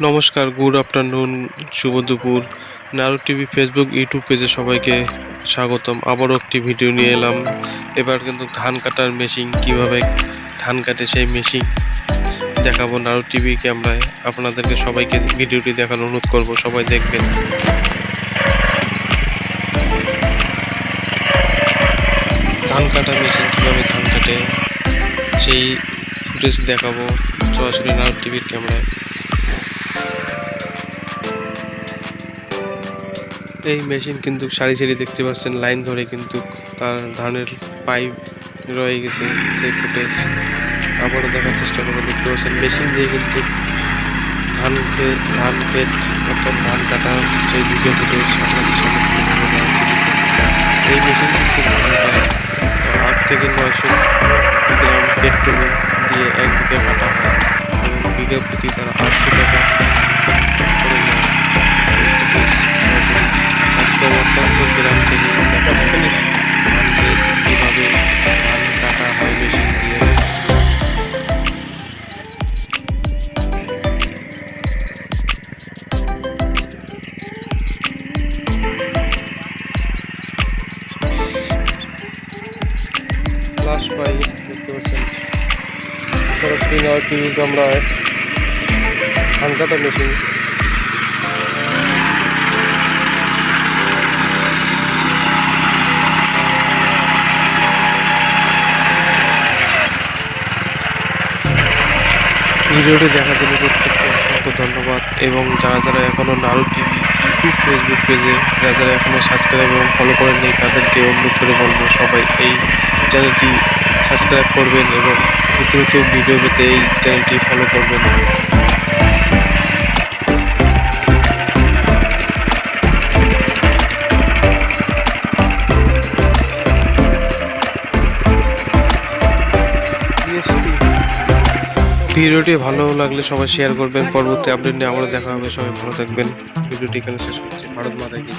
নমস্কার, good afternoon, শুভ দুপুর। নারু TV Facebook, YouTube পেজে সবাইকে স্বাগতম। আবারও একটি ভিডিও নিয়ে এলাম। এবার কিন্তু ধান কাটার মেশিন কীভাবে ধান কাটে সেই মেশিন দেখাবো নারু টিভি ক্যামেরায়। আপনাদেরকে সবাইকে ভিডিওটি দেখার অনুরোধ করব, সবাই দেখবেন। ধান কাটা মেশিন কীভাবে ধান কাটে সেই ফুটেজ দেখাবো। সরাসরি নারু টিভির ক্যামেরায়। এই মেশিন কিন্তু সারি সারি দেখতে পাচ্ছেন, লাইন ধরে কিন্তু তার ধানের পাইপ রয়ে গেছে, সেই ফুটেজ আবারও দেখার চেষ্টা করে দেখতে পাচ্ছেন, মেশিন দিয়ে কিন্তু ধান ক্ষেত ধান ক্ষেত অর্থাৎ ধান কাটার সেই ভিডিও ফুটেজ আপনাদের সামনে। এই মেশিন কিন্তু আট থেকে নয়শো গ্রাম পেট্রোল দিয়ে এক বিঘা কাটা হয় এবং বিঘা প্রতি তারা আটশো লাস্ট পাই, দেখতে পাচ্ছেন। সরাসরি নেওয়ার টিভি ক্যামেরায় ধান কাটা মেশিন। ভিডিওটি দেখার জন্য প্রত্যেককে অসংখ্য ধন্যবাদ এবং যারা যারা এখনও নারু টিভি ইউটিউব ফেসবুক পেজে যারা যারা এখনও সাবস্ক্রাইব এবং ফলো করেন নেই, তাদেরকে অনুরোধ করে বলব সবাই এই চ্যানেলটি সাবস্ক্রাইব করবেন এবং নতুন নতুন ভিডিও পেতে এই চ্যানেলটি ফলো করবেন। ভিডিওটি ভালো লাগলে সবাই শেয়ার করবেন। পরবর্তী আপডেট নিয়ে আমরা দেখা হবে। সবাই ভালো থাকবেন। ভিডিওটি এখানে শেষ করছি। ভারত মাতা কি